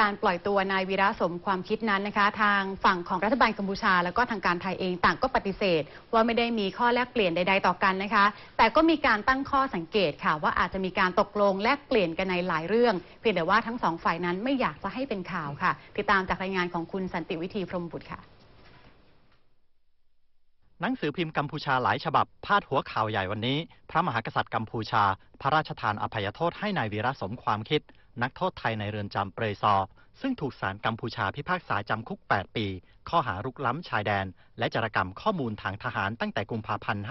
การปล่อยตัวนายวีระสมความคิดนั้นนะคะ ทางฝั่งของรัฐบาลกัมพูชา แล้วก็ทางการไทยเองต่างก็ปฏิเสธ ว่าไม่ได้มีข้อแลกเปลี่ยนใด ๆ ต่อกันนะคะ แต่ก็มีการตั้งข้อสังเกตค่ะ ว่าอาจจะมีการตกลงแลกเปลี่ยนกันในหลายเรื่อง เพียงแต่ว่าทั้งสองฝ่ายนั้นไม่อยากจะให้เป็นข่าวค่ะ ติดตามจากรายงานของคุณสันติวิธีพรมบุตรค่ะหนังสือพิมพ์กัมพูชาหลายฉบับ พาดหัวข่าวใหญ่วันนี้ พระมหากษัตริย์กัมพูชา พระราชทานอภัยโทษให้นายวีระสมความคิด นักโทษไทยในเรือนจำเปรยซอ ซึ่งถูกศาลกัมพูชาพิพากษาจำคุก 8 ปี ข้อหารุกล้ำชายแดน และจารกรรมข้อมูลทางทหารตั้งแต่กุมภาพันธ์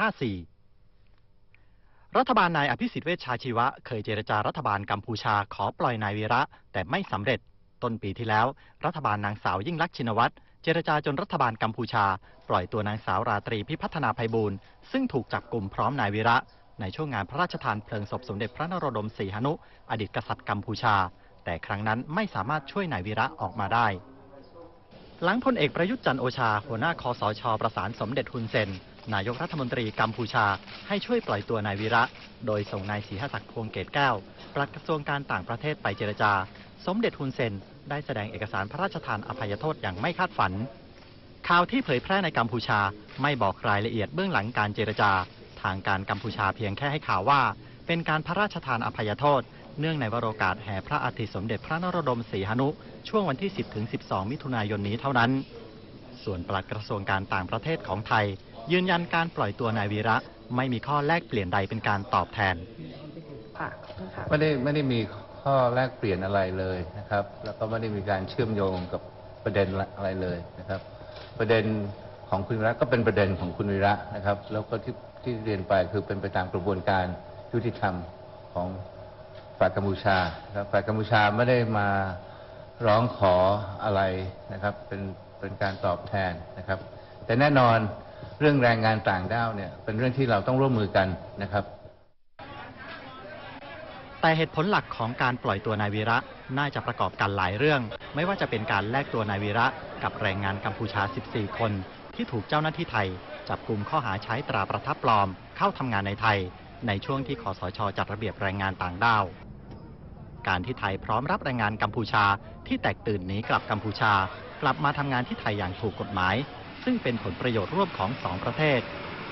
54 รัฐบาลนายอภิสิทธิ์เวชชาชีวะ เคยเจรจารัฐบาลกัมพูชาขอปล่อยนายวีระ แต่ไม่สำเร็จ ต้นปีที่แล้ว รัฐบาลนางสาวยิ่งลักษณ์ชินวัตรเจรจาจนรัฐบาลกัมพูชา ปล่อยตัวนางสาวราตรีพิพัฒนาภัยบูลซึ่งถูกจับกลุ่มพร้อมนายวีระ ในช่วงงานพระราชทานเพลิงศพสมเด็จพระนโรดมศรีหนุ อดีตกษัตริย์กัมพูชา แต่ครั้งนั้นไม่สามารถช่วยนายวีระออกมาได้ หลังพลเอกประยุทธ์จันโอชา หัวหน้าคอสช ประสานสมเด็จฮุนเซน นายกรัฐมนตรีกัมพูชา ให้ช่วยปล่อยตัวนายวีระ โดยส่งนายศรีหศักดิ์พวงเกตแก้วปลัดกระทรวงการต่างประเทศไปเจรจา สมเด็จฮุนเซน ได้แสดงเอกสารพระราชทานอภัยโทษอย่างไม่คาดฝันข่าวที่เผยแพร่ในกัมพูชาไม่บอกรายละเอียดเบื้องหลังการเจรจา ทางการกัมพูชาเพียงแค่ให้ข่าวว่า เป็นการพระราชทานอภัยโทษ เนื่องในวโรกาสแห่พระอาทิตย์สมเด็จพระนรดมศรีหนุ ช่วงวันที่ 10ถึง12 มิถุนายนนี้เท่านั้น ส่วนปลัดกระทรวงการต่างประเทศของไทย ยืนยันการปล่อยตัวนายวีระไม่มีข้อแลกเปลี่ยนใดเป็นการตอบแทนไม่ได้ไม่ได้มีข้อแลกเปลี่ยนอะไรเลยนะครับ แล้วก็ไม่ได้มีการเชื่อมโยงกับประเด็นอะไรเลยนะครับ ประเด็นของคุณวีระก็เป็นประเด็นของคุณวีระนะครับ แล้วก็ที่ ที่เรียนไปคือเป็นไปตามกระบวนการยุติธรรมของฝ่ายกัมพูชาครับฝ่ายกัมพูชาไม่ได้มาร้องขออะไรนะครับ เป็นเป็นการตอบแทนนะครับ แต่แน่นอนเรื่องแรงงานต่างด้าวเนี่ยเป็นเรื่องที่เราต้องร่วมมือกันนะครับ แต่เหตุผลหลักของการปล่อยตัวนายวีระน่าจะประกอบกันหลายเรื่อง ไม่ว่าจะเป็นการแลกตัวนายวีระกับแรงงานกัมพูชา 14 คน ที่ถูกเจ้าหน้าที่ไทย จับกลุ่มข้อหาใช้ตราประทับปลอม เข้าทำงานในไทย ในช่วงที่คอสชจัดระเบียบแรงงานต่างด้าว การที่ไทยพร้อมรับแรงงานกัมพูชาที่แตกตื่นหนีกลับกัมพูชา กลับมาทำงานที่ไทยอย่างถูกกฎหมาย ซึ่งเป็นผลประโยชน์ร่วมของสองประเทศ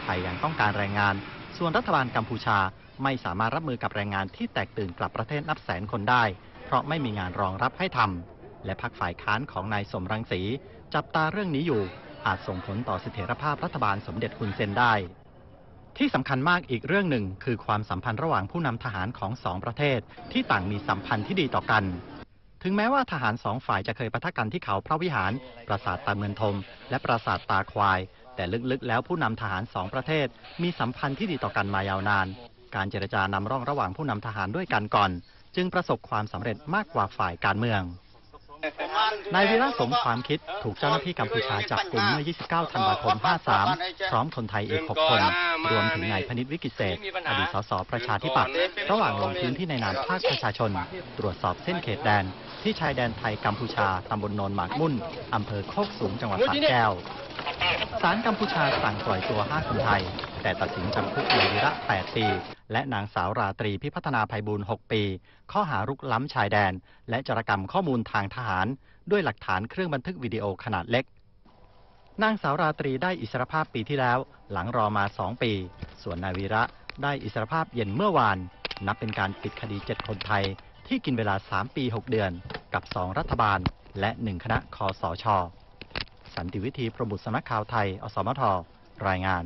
ไทยยังต้องการแรงงาน ส่วนรัฐบาลกัมพูชา ไม่สามารถรับมือกับแรงงานที่แตกตื่นกลับประเทศนับแสนคนได้ เพราะไม่มีงานรองรับให้ทำและพักฝ่ายค้านของนายสมรังสี จับตาเรื่องนี้อยู่ อาจส่งผลต่อเสถียรภาพรัฐบาลสมเด็จคุณเซนได้ ที่สำคัญมากอีกเรื่องหนึ่ง คือความสัมพันธ์ระหว่างผู้นำทหารของสองประเทศ ที่ต่างมีสัมพันธ์ที่ดีต่อกันถึงแม้ว่าทหารสองฝ่ายจะเคยปะทะกันที่เขาพระวิหาร ปราสาทตาเมืองทม และปราสาทตาควาย แต่ลึกๆ แล้วผู้นำทหารสองประเทศ มีสัมพันธ์ที่ดีต่อกันมายาวนาน การเจรจานำร่องระหว่างผู้นำทหารด้วยกันก่อน จึงประสบความสำเร็จมากกว่าฝ่ายการเมืองนายวีระสมความคิดถูกเจ้าหน้าที่กัมพูชาจับกลุ่มเมื่อ 29 ธันวาคม 53 พร้อมคนไทยอีก 6 คน รวมถึงนายพนิษฐ์วิกิเศษ อดีตสสประชาธิปัตย์ ระหว่างลงพื้นที่ในนามภาคประชาชน ตรวจสอบเส้นเขตแดน ที่ชายแดนไทยกัมพูชา ตำบลโนนหมากมุ่น อำเภอโคกสูง จังหวัดสระแก้ว ศาลกัมพูชาสั่งปล่อยตัว 5 คนไทย แต่ตัดสินจำคุกนายวีระ 8 ปี และนางสาวราตรีพิพัฒนาภัยบูลย์6ปี ข้อหารุกล้ำชายแดน และจรกรรมข้อมูลทางทหาร ด้วยหลักฐานเครื่องบันทึกวิดีโอขนาดเล็ก นางสาวราตรีได้อิสรภาพปีที่แล้ว หลังรอมา 2 ปี ส่วนนายวีระได้อิสรภาพเย็นเมื่อวาน นับเป็นการปิดคดี 7 คนไทย ที่กินเวลา 3 ปี 6 เดือน กับ 2 รัฐบาล และ 1 คณะคอสช สันติวิธีประบุสำนักข่าวไทย อสมท รายงาน